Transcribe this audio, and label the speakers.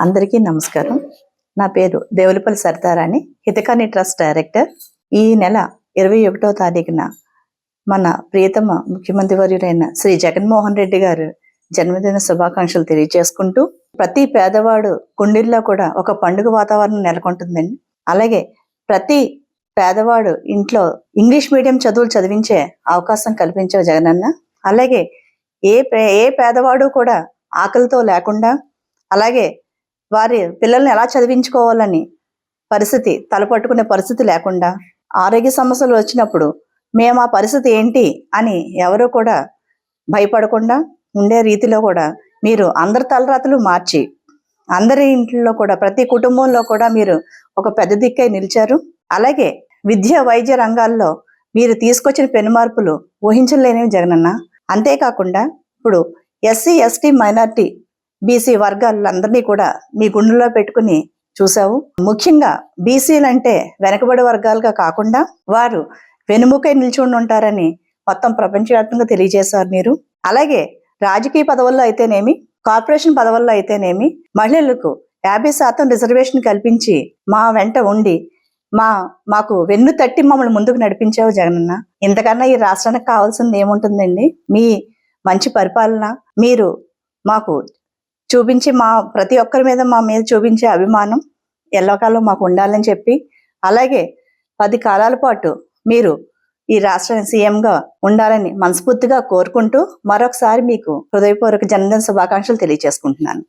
Speaker 1: అందరికీ నమస్కారం. నా పేరు దేవులపల్లి సరితారాణి హితకాని ట్రస్ట్ డైరెక్టర్. ఈ నెల ఇరవై ఒకటో తారీఖున మన ప్రియతమ ముఖ్యమంత్రి వర్యుడైన శ్రీ జగన్మోహన్ రెడ్డి గారు జన్మదిన శుభాకాంక్షలు తెలియజేసుకుంటూ ప్రతి పేదవాడు గుండెల్లో కూడా ఒక పండుగ వాతావరణం నెలకొంటుందండి. అలాగే ప్రతి పేదవాడు ఇంట్లో ఇంగ్లీష్ మీడియం చదువులు చదివించే అవకాశం కల్పించావు జగనన్న. అలాగే ఏ పే- ఏ పేదవాడు కూడా ఆకలితో లేకుండా అలాగే వారి పిల్లల్ని ఎలా చదివించుకోవాలని పరిస్థితి తలపట్టుకునే పరిస్థితి లేకుండా ఆరోగ్య సమస్యలు వచ్చినప్పుడు మేము ఆ పరిస్థితి ఏంటి అని ఎవరు కూడా భయపడకుండా ఉండే రీతిలో కూడా మీరు అందరి తలరాతలు మార్చి అందరి ఇంట్లో కూడా ప్రతి కుటుంబంలో కూడా మీరు ఒక పెద్ద దిక్కై నిలిచారు. అలాగే విద్య వైద్య రంగాల్లో మీరు తీసుకొచ్చిన పెను మార్పులు ఊహించలేనివి జగనన్న. అంతేకాకుండా ఇప్పుడు ఎస్సీ ఎస్టీ మైనార్టీ బీసీ వర్గాలందరినీ కూడా మీ గుండెలో పెట్టుకుని చూసావు ముఖ్యంగా బీసీలంటే వెనకబడి వర్గాలుగా కాకుండా వారు వెనుముకై నిల్చుండి ఉంటారని మొత్తం ప్రపంచవ్యాప్తంగా తెలియజేశారు మీరు. అలాగే రాజకీయ పదవుల్లో అయితేనేమి కార్పొరేషన్ పదవుల్లో అయితేనేమి మహిళలకు యాభై శాతం రిజర్వేషన్ కల్పించి మా వెంట ఉండి మా మాకు వెన్ను తట్టి మమ్మల్ని ముందుకు నడిపించావు జగనన్న. ఇంతకన్నా ఈ రాష్ట్రానికి కావాల్సింది ఏముంటుందండి? మీ మంచి పరిపాలన మీరు మాకు చూపించి మా ప్రతి ఒక్కరి మీద మా మీద చూపించే అభిమానం ఎల్లకాలం మాకు ఉండాలని చెప్పి అలాగే పది కాలాల పాటు మీరు ఈ రాష్ట్ర సీఎంగా ఉండాలని మనస్ఫూర్తిగా కోరుకుంటూ మరొకసారి మీకు హృదయపూర్వక జన్మదిన శుభాకాంక్షలు తెలియజేసుకుంటున్నాను.